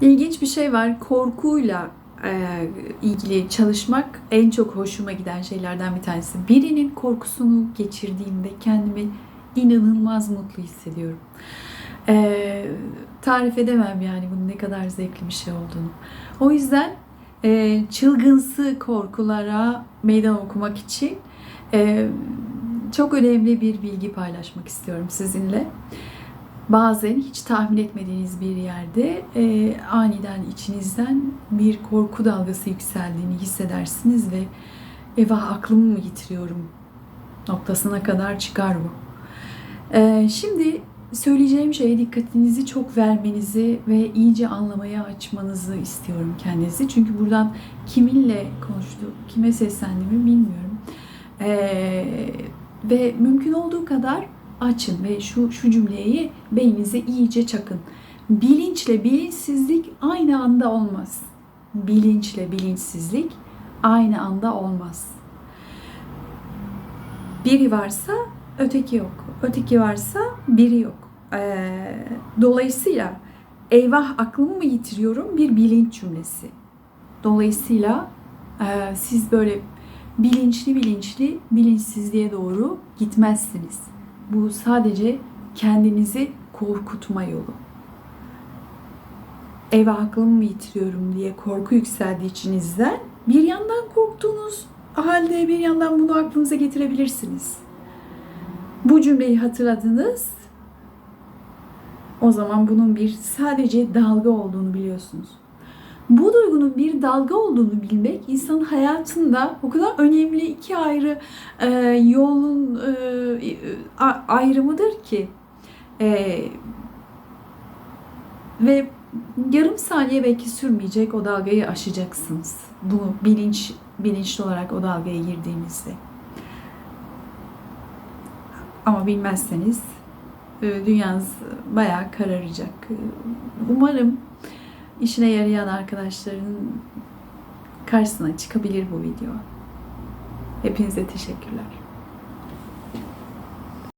İlginç bir şey var. Korkuyla e, ilgili çalışmak en çok hoşuma giden şeylerden bir tanesi. Birinin korkusunu geçirdiğimde kendimi inanılmaz mutlu hissediyorum. E, tarif edemem yani bunun ne kadar zevkli bir şey olduğunu. O yüzden e, çılgınsı korkulara meydan okumak için e, çok önemli bir bilgi paylaşmak istiyorum sizinle. Bazen hiç tahmin etmediğiniz bir yerde e, aniden içinizden bir korku dalgası yükseldiğini hissedersiniz ve eyvah aklımı mı yitiriyorum noktasına kadar çıkar bu. E, şimdi söyleyeceğim şeye dikkatinizi çok vermenizi ve iyice anlamaya açmanızı istiyorum kendinizi. Çünkü buradan kiminle konuştu, kime seslendiğimi bilmiyorum. E, ve mümkün olduğu kadar açın ve şu şu cümleyi beyninize iyice çakın. Bilinçle bilinçsizlik aynı anda olmaz. Bilinçle bilinçsizlik aynı anda olmaz. Biri varsa öteki yok. Öteki varsa biri yok. Ee, dolayısıyla eyvah aklımı mı yitiriyorum bir bilinç cümlesi. Dolayısıyla e, siz böyle bilinçli bilinçli bilinçsizliğe doğru gitmezsiniz. Bu sadece kendinizi korkutma yolu. Eve aklımı mı yitiriyorum diye korku yükseldiği içinizden bir yandan korktuğunuz halde bir yandan bunu aklınıza getirebilirsiniz. Bu cümleyi hatırladınız. O zaman bunun bir sadece dalga olduğunu biliyorsunuz. Bu duygunun bir dalga olduğunu bilmek insanın hayatında o kadar önemli iki ayrı e, yolun ayrımıdır ki e, ve yarım saniye belki sürmeyecek o dalgayı aşacaksınız. Bunu bilinç bilinçli olarak o dalgaya girdiğinizde. Ama bilmezseniz e, dünyanız bayağı kararacak. Umarım işine yarayan arkadaşların karşısına çıkabilir bu video. Hepinize teşekkürler.